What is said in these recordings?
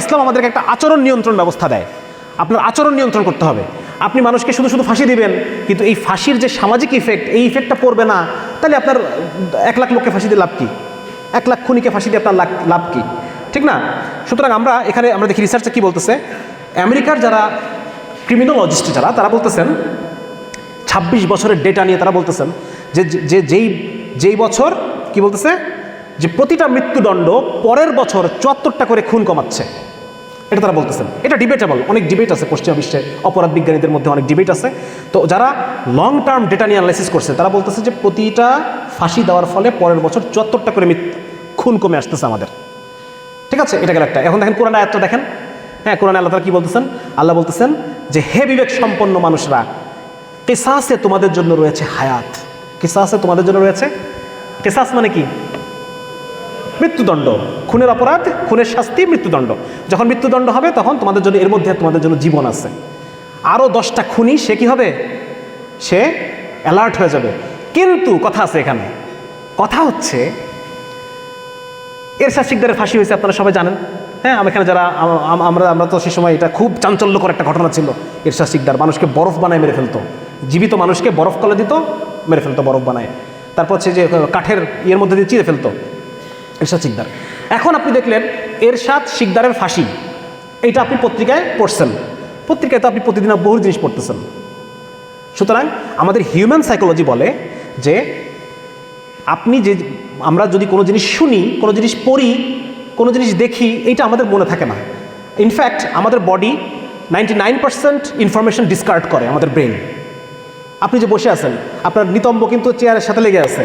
ইসলাম আমাদেরকে একটা আচরণ নিয়ন্ত্রণ ব্যবস্থা দেয়। আপনার আচরণ নিয়ন্ত্রণ করতে হবে। আপনি মানুষকে শুধু শুধু ফাঁসি দিবেন, কিন্তু এই ফাঁসির যে সামাজিক ইফেক্ট এই ইফেক্টটা পড়বে না, তাহলে আপনার এক লাখ লোককে ফাঁসি দিয়ে লাভ কি? এক লাখ খুনিকে ফাঁসি দিয়ে আপনার লাভ লাভ কি? ঠিক না? সুতরাং আমরা এখানে, আমরা দেখি রিসার্চে কি বলতেছে? আমেরিকার যারা ক্রিমিনোলজিস্ট যারা, তারা বলতেছেন, ছাব্বিশ বছরের ডেটা নিয়ে তারা বলতেছেন যে যে যেই যেই বছর কি বলতেছে? যে প্রতিটা মৃত্যুদণ্ড পরের বছর চুয়াত্তরটা করে খুন কমাচ্ছে। এটা তারা বলতেছেন। এটা ডিবেটেবল অনেক ডিবেট আছে পশ্চিমা বিশ্বে। অপরাধ বিজ্ঞানীদের মধ্যে অনেক ডিবেট আছে। তো যারা লং টার্ম ডেটা নিয়ে অ্যানালাইসিস করছে, তারা বলতেছে যে প্রতিটা ফাঁসি দেওয়ার ফলে পরের বছর চুয়াত্তরটা করে খুন কমে আসতেছে আমাদের। ঠিক আছে? এটা গেল একটা। এখন দেখেন কোরআন আয়াতটা দেখেন। হ্যাঁ কোরআন আল্লাহ তালা কি বলতেছেন? আল্লাহ বলতেছেন যে, হে বিবেক সম্পন্ন মানুষরা, কেসাসে তোমাদের জন্য রয়েছে হায়াত। কেসাসে তোমাদের জন্য রয়েছে? কেসাস মানে কি? মৃত্যুদণ্ড। খুনের অপরাধ, খুনের শাস্তি, মৃত্যুদণ্ড। যখন মৃত্যুদণ্ড হবে, তখন তোমাদের জন্য, এর মধ্যে তোমাদের জন্য জীবন আছে। আরও দশটা খুনি, সে কি হবে? সে অ্যালার্ট হয়ে যাবে। কিন্তু কথা আছে এখানে। কথা হচ্ছে এরশাদ শিকদারের ফাঁসি হয়েছে, আপনারা সবাই জানেন। হ্যাঁ আমি এখানে যারা, আম- আম- আমরা আমরা তো সে সময় এটা খুব চাঞ্চল্যকর একটা ঘটনা ছিল। এরশাদ শিকদার মানুষকে বরফ বানায় মেরে ফেলতো। জীবিত মানুষকে বরফ কলে দিত, মেরে ফেলতো, বরফ বানায়। তারপর হচ্ছে যে, কাঠের ইয়ের মধ্যে দিয়ে চিরে ফেলতো। এরশাদ শিকদার। এখন আপনি দেখলেন এরশাদ শিকদারের ফাঁসি। এইটা আপনি পত্রিকায় পড়ছেন। পত্রিকায় তো আপনি প্রতিদিন বহু জিনিস পড়তেছেন। সুতরাং আমাদের হিউম্যান সাইকোলজি বলে যে আপনি যে আমরা যদি কোনো জিনিস শুনি, কোনো জিনিস পড়ি, কোনো জিনিস দেখি এইটা আমাদের মনে থাকে না। ইনফ্যাক্ট আমাদের body ninety nine percent information discard করে আমাদের ব্রেন আপনি যে বসে আছেন, আপনার নিতম্ব কিন্তু চেয়ারের সাথে লেগে আছে।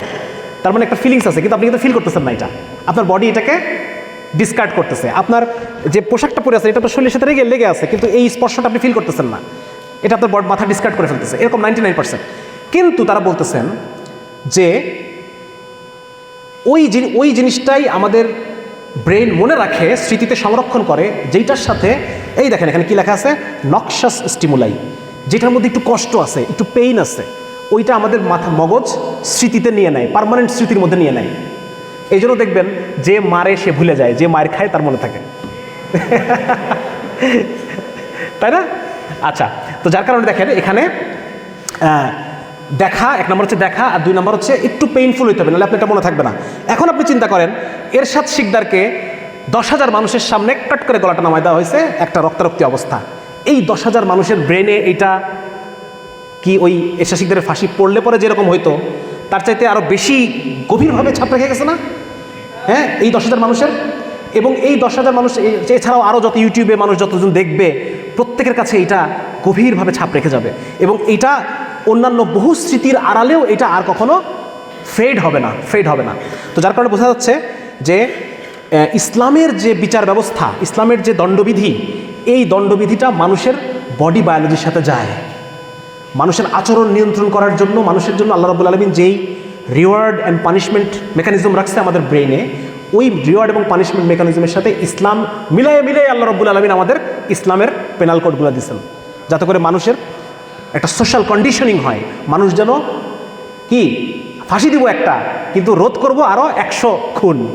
তার মানে একটা ফিলিংস আছে, কিন্তু আপনি কিন্তু ফিল করতেছেন না এটা। আপনার বডি এটাকে ডিসকার্ড করতেছে। আপনার যে পোশাকটা পরে আছে, এটা আপনার শরীরের সাথে লেগে লেগে আছে, কিন্তু এই স্পর্শটা আপনি ফিল করতেছেন না। এটা আপনার বড- মাথা ডিসকার্ড করে ফেলতেছে, এরকম নাইনটি নাইন পার্সেন্ট কিন্তু তারা বলতেছেন যে ওই ওই জিনিসটাই আমাদের ব্রেন মনে রাখে, স্মৃতিতে সংরক্ষণ করে, যেইটার সাথে, এই দেখেন এখানে কি লেখা আছে? নকশাস স্টিমুলাই যেটার মধ্যে একটু কষ্ট আছে, একটু পেইন আছে। ওইটা আমাদের মাথা মগজ স্মৃতিতে নিয়ে নেয় পার্মানেন্ট স্মৃতির মধ্যে নিয়ে নেয়। এই জন্য দেখবেন যে মারে সে ভুলে যায়, যে মায়ের খায় তার মনে থাকে। তাই না? আচ্ছা তো যার কারণে দেখেন এখানে দেখা, এক নম্বর হচ্ছে দেখা, আর দুই নম্বর হচ্ছে একটু পেইনফুল হইতে হবে, নাহলে আপনি এটা মনে থাকবে না। এখন আপনি চিন্তা করেন, এরশাদ শিকদারকে দশ হাজার মানুষের সামনে কাট করে গলাটা নামায় দেওয়া হয়েছে একটা রক্তারক্তি অবস্থা। এই দশ হাজার মানুষের ব্রেনে এইটা কি ওই এরশাদ শিকদারের ফাঁসি পড়লে পরে যেরকম হইতো, তার চাইতে আরও বেশি গভীরভাবে ছাপ রেখে গেছে না? হ্যাঁ এই দশ হাজার মানুষের? এবং এই দশ হাজার মানুষ এছাড়াও আরও যত ইউটিউবে মানুষ যতজন দেখবে, প্রত্যেকের কাছে এটা গভীরভাবে ছাপ রেখে যাবে। এবং এটা অন্যান্য বহু স্মৃতির আড়ালেও এটা আর কখনো ফেড হবে না, ফেড হবে না। তো যার কারণে বোঝা যাচ্ছে যে ইসলামের যে বিচার ব্যবস্থা, ইসলামের যে দণ্ডবিধি, এই দণ্ডবিধিটা মানুষের বডি বায়োলজির সাথে যায়। মানুষের আচরণ নিয়ন্ত্রণ করার জন্য, মানুষের জন্য আল্লাহ রাবুল আলমিন যেই রিওয়ার্ড অ্যান্ড পানিশমেন্ট মেকানিজম রাখছে আমাদের ব্রেনে ওই রিওয়ার্ড এবং পানিশমেন্ট মেকানিজমের সাথে ইসলাম মিলায়ে মিলিয়ে আল্লাহ রব্বুল আলমিন আমাদের ইসলামের পেনাল কোডগুলো দিচ্ছেন যাতে করে মানুষের একটা সোশ্যাল কন্ডিশনিং হয়। মানুষ যেন কি? ফাঁসি দিব একটা, কিন্তু রোধ করব আরও একশো খুন।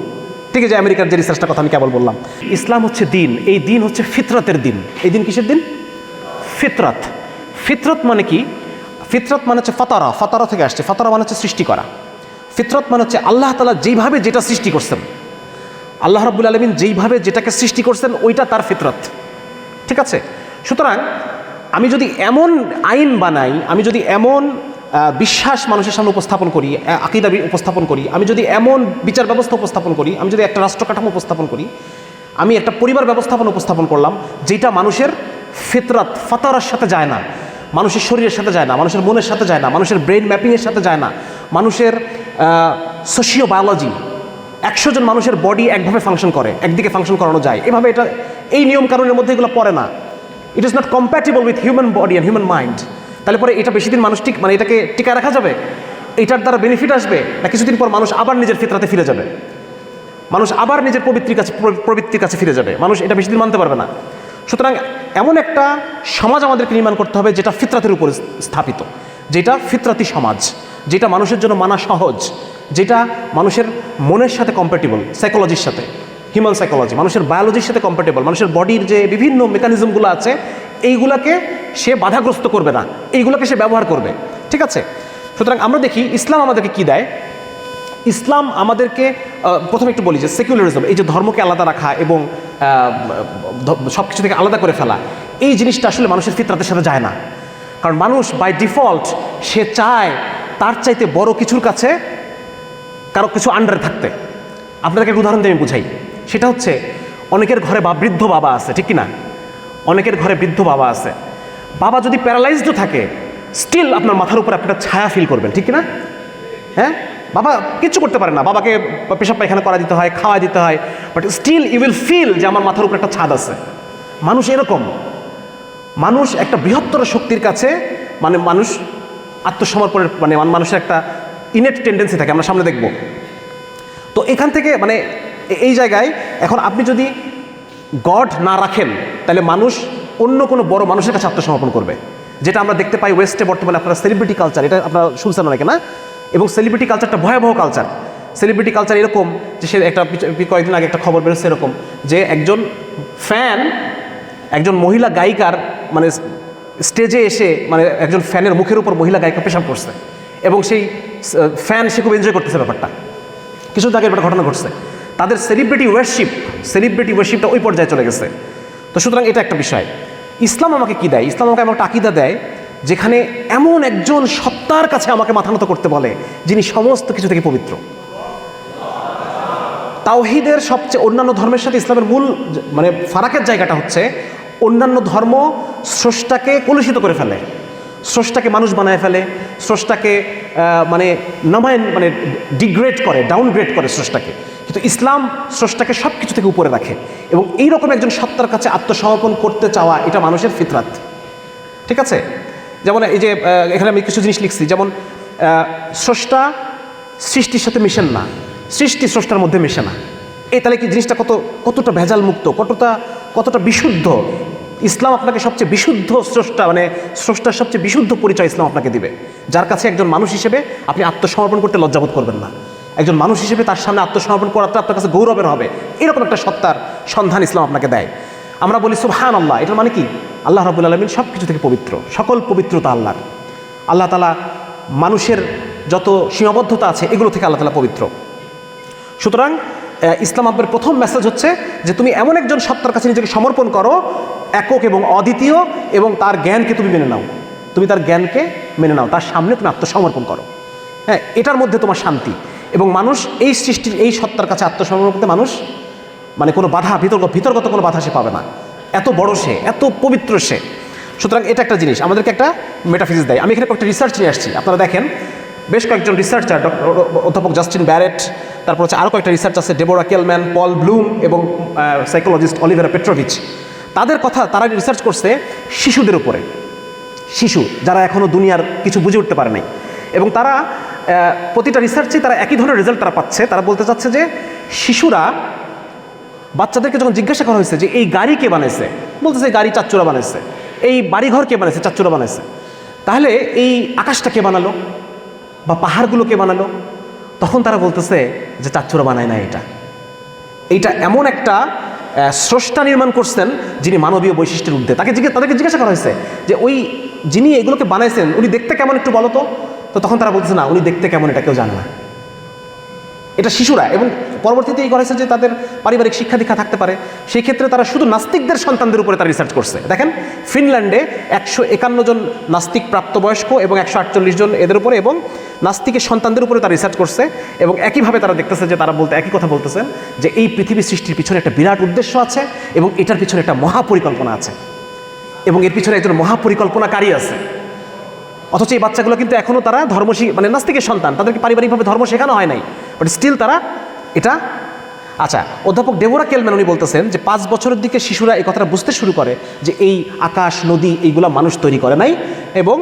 ঠিক আছে, আমেরিকার যে রিসার্চটা কথা আমি কেবল বললাম। ইসলাম হচ্ছে দিন, এই দিন হচ্ছে ফিতরতের দিন। এই দিন কিসের দিন? ফিতরত। ফিতরত মানে কি? ফিতরত মানে হচ্ছে ফতারা ফতারা থেকে আসছে। ফতারা মানে হচ্ছে সৃষ্টি করা। ফিতরত মানে হচ্ছে আল্লাহ তালা যেইভাবে যেটা সৃষ্টি করছেন, আল্লাহ রাবুল আলমিন যেইভাবে যেটাকে সৃষ্টি করছেন, ওইটা তার ফিতরত। ঠিক আছে? সুতরাং আমি যদি এমন আইন বানাই, আমি যদি এমন বিশ্বাস মানুষের সামনে উপস্থাপন করি, আ- আকিদা উপস্থাপন করি, আমি যদি এমন বিচার ব্যবস্থা উপস্থাপন করি, আমি যদি একটা রাষ্ট্র কাঠামো উপস্থাপন করি, আমি একটা পরিবার ব্যবস্থাপন উপস্থাপন করলাম যেটা মানুষের ফিতরাত, ফাতারার সাথে যায় না। মানুষের শরীরের সাথে যায় না, মানুষের মনের সাথে যায় না, মানুষের ব্রেন ম্যাপিংয়ের সাথে যায় না। মানুষের সোশিও বায়োলজি একশো জন মানুষের বডি একভাবে ফাংশন করে, একদিকে ফাংশন করানো যায়। এভাবে এটা, এই নিয়ম কারণের মধ্যে এগুলো পড়ে না। It is not compatible with human body and human mind তাহলে পরে এটা বেশি দিন মানুষ ঠিক মানে এটাকে টিকা রাখা যাবে? এটার দ্বারা বেনিফিট আসবে? না কিছুদিন পর মানুষ আবার নিজের ফিতরাতে ফিরে যাবে? মানুষ আবার নিজের পবিত্রির কাছে প্রবৃত্তির কাছে ফিরে যাবে? মানুষ এটা বেশি দিন মানতে পারবে না। সুতরাং এমন একটা সমাজ আমাদেরকে নির্মাণ করতে হবে যেটা ফিতরাতের উপরে স্থাপিত, যেটা ফিতরাতি সমাজ, যেটা মানুষের জন্য মানা সহজ, যেটা মানুষের মনের সাথে কম্প্যাটিবল সাইকোলজির সাথে হিউম্যান সাইকোলজি মানুষের বায়োলজির সাথে কম্পার্টেবল মানুষের বডির যে বিভিন্ন মেকানিজমগুলো আছে, এইগুলাকে সে বাধাগ্রস্ত করবে না, এইগুলোকে সে ব্যবহার করবে, ঠিক আছে? সুতরাং আমরা দেখি ইসলাম আমাদেরকে কি দেয়? ইসলাম আমাদেরকে প্রথমে একটু বলি যে সেকুলারিজম এই যে ধর্মকে আলাদা রাখা এবং সব কিছু থেকে আলাদা করে ফেলা, এই জিনিসটা আসলে মানুষের ফিতরাতের সাথে যায় না। কারণ মানুষ বাই ডিফল্ট সে চায় তার চাইতে বড় কিছুর কাছে কারও কিছু আন্ডারে থাকতে। আপনাদেরকে একটা উদাহরণ দিয়ে আমি বুঝাই। সেটা হচ্ছে, অনেকের ঘরে বা বৃদ্ধ বাবা আছে, ঠিক কি না অনেকের ঘরে বৃদ্ধ বাবা আছে। বাবা যদি প্যারালাইজডও থাকে স্টিল আপনার মাথার উপর একটা ছায়া ফিল করবেন, ঠিক না হ্যাঁ? বাবা কিচ্ছু করতে পারে না। বাবাকে পেশাব পায়খানা করা দিতে হয় খাওয়া দিতে হয়। But still you will feel যে আমার মাথার উপর একটা ছাদ আছে। মানুষ এরকম। মানুষ একটা বৃহত্তর শক্তির কাছে মানে মানুষ আত্মসমর্পণের মানে মানুষের একটা ইনেট টেন্ডেন্সি থাকে। আমরা সামনে দেখব। তো এখান থেকে মানে এই জায়গায় এখন আপনি যদি গড না রাখেন, তাহলে মানুষ অন্য কোনো বড় মানুষের কাছে আত্মসমর্পণ করবে। যেটা আমরা দেখতে পাই ওয়েস্টে বর্তমানে আপনারা সেলিব্রিটি কালচার এটা আপনারা শুনছেন অনেকে না? এবং সেলিব্রিটি কালচারটা ভয়াবহ কালচার সেলিব্রিটি কালচার এরকম যে সে একটা কয়েকদিন আগে একটা খবর বেরোচ্ছে এরকম যে একজন ফ্যান একজন মহিলা গায়িকার মানে স্টেজে এসে মানে একজন ফ্যানের মুখের উপর মহিলা গায়িকা পেশাব করছে এবং সেই ফ্যান সে খুব এনজয় করতেছে ব্যাপারটা। কিছু আগে একটা ঘটনা ঘটছে। তাদের সেলিব্রিটি ওয়ারশিপ সেলিব্রিটি ওয়ারশিপটা ওই পর্যায়ে চলে গেছে। তো সুতরাং এটা একটা বিষয়। ইসলাম আমাকে কি দেয়? ইসলাম আমাকে একটা আকিদা দেয় যেখানে এমন একজন সত্তার কাছে আমাকে মাথা নত করতে বলে, যিনি সমস্ত কিছু থেকে পবিত্র। তাওহিদের সবচেয়ে অন্যান্য ধর্মের সাথে ইসলামের মূল মানে ফারাকের জায়গাটা হচ্ছে, অন্যান্য ধর্ম স্রষ্টাকে কলুষিত করে ফেলে। স্রষ্টাকে মানুষ বানায় ফেলে, স্রষ্টাকে মানে নামায়ন মানে ডিগ্রেড করে ডাউনগ্রেড করে স্রষ্টাকে। কিন্তু ইসলাম স্রষ্টাকে সব কিছু থেকে উপরে রাখে এবং এইরকম একজন সত্তার কাছে আত্মসমর্পণ করতে চাওয়া, এটা মানুষের ফিতরাত। ঠিক আছে? যেমন এই যে এখানে আমি কিছু জিনিস লিখছি, যেমন স্রষ্টা সৃষ্টির সাথে মিশেন না, সৃষ্টি স্রষ্টার মধ্যে মিশে না। এই তাহলে কি জিনিসটা কত, কতটা ভেজাল মুক্ত কতটা কতটা বিশুদ্ধ? ইসলাম আপনাকে সবচেয়ে বিশুদ্ধ স্রষ্টা মানে স্রষ্টার সবচেয়ে বিশুদ্ধ পরিচয় ইসলাম আপনাকে দিবে। যার কাছে একজন মানুষ হিসেবে আপনি আত্মসমর্পণ করতে লজ্জাবোধ করবেন না। একজন মানুষ হিসেবে তার সামনে আত্মসমর্পণ করাটা আপনার কাছে গৌরবের হবে। এরকম একটা সত্তার সন্ধান ইসলাম আপনাকে দেয়। আমরা বলি সুবহান আল্লাহ এটার মানে কি? আল্লাহ রাবুল আলমিন সব কিছু থেকে পবিত্র, সকল পবিত্রতা আল্লাহর। আল্লাহ তালা মানুষের যত সীমাবদ্ধতা আছে, এগুলো থেকে আল্লাহ তালা পবিত্র। সুতরাং ইসলাম আব্বের প্রথম মেসেজ হচ্ছে যে তুমি এমন একজন সত্তার কাছে নিজেকে সমর্পণ করো, একক এবং অদ্বিতীয়, এবং তার জ্ঞানকে তুমি মেনে নাও। তুমি তার জ্ঞানকে মেনে নাও, তার সামনে তুমি আত্মসমর্পণ করো। হ্যাঁ এটার মধ্যে তোমার শান্তি। এবং মানুষ এই সৃষ্টির, এই সত্তার কাছে আত্মসমর্পণ করতে মানুষ মানে কোনো বাধা ভিতর্গ ভিতরগত কোনো বাধা সে পাবে না। এত বড় সে, এত পবিত্র সে। সুতরাং এটা একটা জিনিস, আমাদেরকে একটা মেটাফিজিক্স দেয়। আমি এখানে কয়েকটা রিসার্চ নিয়ে আসছি, আপনারা দেখেন, বেশ কয়েকজন রিসার্চার ডক্টর অধ্যাপক জাস্টিন ব্যারেট তারপর হচ্ছে আরও কয়েকটা রিসার্চ আছে ডেবোরা কেলম্যান পল ব্লুম এবং সাইকোলজিস্ট অলিভেরা পেট্রোভিচ তাদের কথা, তারা রিসার্চ করছে শিশুদের উপরে। শিশু, যারা এখনও দুনিয়ার কিছু বুঝে উঠতে পারে নাই। এবং তারা প্রতিটা রিসার্চে তারা একই ধরনের রেজাল্ট তারা পাচ্ছে। তারা বলতে চাচ্ছে যে, শিশুরা বাচ্চাদেরকে যখন জিজ্ঞাসা করা হয়েছে যে এই গাড়ি কে বানাইছে? বলতেছে গাড়ি চাচ্চুরা বানাইছে। এই বাড়িঘর কে বানাইছে? চাচ্চুরা বানাইছে। তাহলে এই আকাশটা কে বানালো? বা পাহাড়গুলো কে বানালো? তখন তারা বলতেছে যে চাচ্চুরা বানায় না এটা। এইটা এমন একটা স্রষ্টা নির্মাণ করছেন যিনি মানবীয় বৈশিষ্ট্যের ঊর্ধ্বে। তাকে জিজ্ঞেস তাদেরকে জিজ্ঞাসা করা হয়েছে যে ওই যিনি এগুলোকে বানাইছেন, উনি দেখতে কেমন একটু বলো তো? তো তখন তারা বলতেছে, না, উনি দেখতে কেমন, এটা কেউ জানে না। এটা শিশুরা এবং পরবর্তীতে এই করেছে যে তাদের পারিবারিক শিক্ষা দীক্ষা থাকতে পারে সেই ক্ষেত্রে তারা শুধু নাস্তিকদের সন্তানদের উপরে তারা রিসার্চ করছে। দেখেন, ফিনল্যান্ডে একশো একান্ন জন নাস্তিক প্রাপ্তবয়স্ক এবং একশো আটচল্লিশ জন এদের উপরে এবং নাস্তিকের সন্তানদের উপরে তারা রিসার্চ করছে এবং একইভাবে তারা দেখতেছে যে তারা বলতে, একই কথা বলতেছেন যে এই পৃথিবী সৃষ্টির পিছনে একটা বিরাট উদ্দেশ্য আছে এবং এটার পিছনে একটা মহাপরিকল্পনা আছে। এবং এর পিছনে একজন মহাপরিকল্পনাকারী আছে। অথচ এই বাচ্চাগুলো কিন্তু এখনও তারা ধর্ম মানে নাস্তিকের সন্তান, তাদেরকে পারিবারিকভাবে ধর্ম শেখানো হয় নাই বাট স্টিল তারা এটা? আচ্ছা অধ্যাপক ডেবোরা কেলম্যান উনি বলতেছেন যে পাঁচ বছরের দিকে শিশুরা এই কথাটা বুঝতে শুরু করে যে এই আকাশ, নদী এইগুলা মানুষ তৈরি করে নাই এবং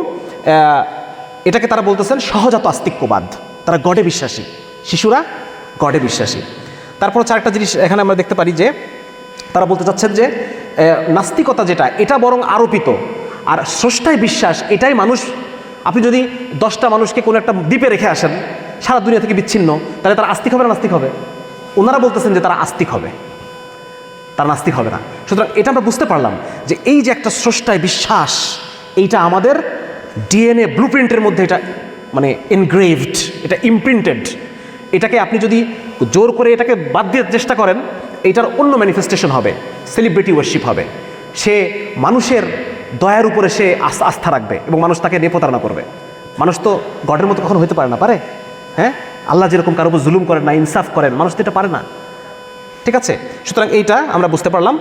এটাকে তারা বলতেছেন সহজাত আস্তিক্যবাদ। তারা গডে বিশ্বাসী। শিশুরা গডে বিশ্বাসী। তারপর হচ্ছে আরেকটা জিনিস এখানে আমরা দেখতে পারি যে, তারা বলতে চাচ্ছেন যে নাস্তিকতা যেটা, এটা বরং আরোপিত। আর স্রষ্টায় বিশ্বাস, এটাই মানুষ, আপনি যদি দশটা মানুষকে কোনো একটা দ্বীপে রেখে আসেন সারা দুনিয়া থেকে বিচ্ছিন্ন, তাহলে তারা আস্তিক হবে না নাস্তিক হবে? ওনারা বলতেছেন যে তারা আস্তিক হবে। তার নাস্তিক হবে না। সুতরাং এটা আমরা বুঝতে পারলাম যে এই যে একটা স্রষ্টায় বিশ্বাস, এইটা আমাদের ডিএনএ ব্লুপ্রিন্টের মধ্যে এটা মানে এনগ্রেভড এটা ইমপ্রিন্টেড এটাকে আপনি যদি জোর করে এটাকে বাদ দিয়ে চেষ্টা করেন এইটার অন্য ম্যানিফেস্টেশন হবে সেলিব্রিটি ওয়ার্শিপ হবে। সে মানুষের দয়ার উপরে সে আস- আস্থা রাখবে এবং মানুষ তাকে নিয়ে প্রতারণা করবে। মানুষ তো গডের মতো কখনো হতে পারে না, পারে? হ্যাঁ? আল্লাহ যেরকম কারও উপর জুলুম করেন না, ইনসাফ করেন, মানুষ তো এটা পারে না। ঠিক আছে? সুতরাং এইটা আমরা বুঝতে পারলাম।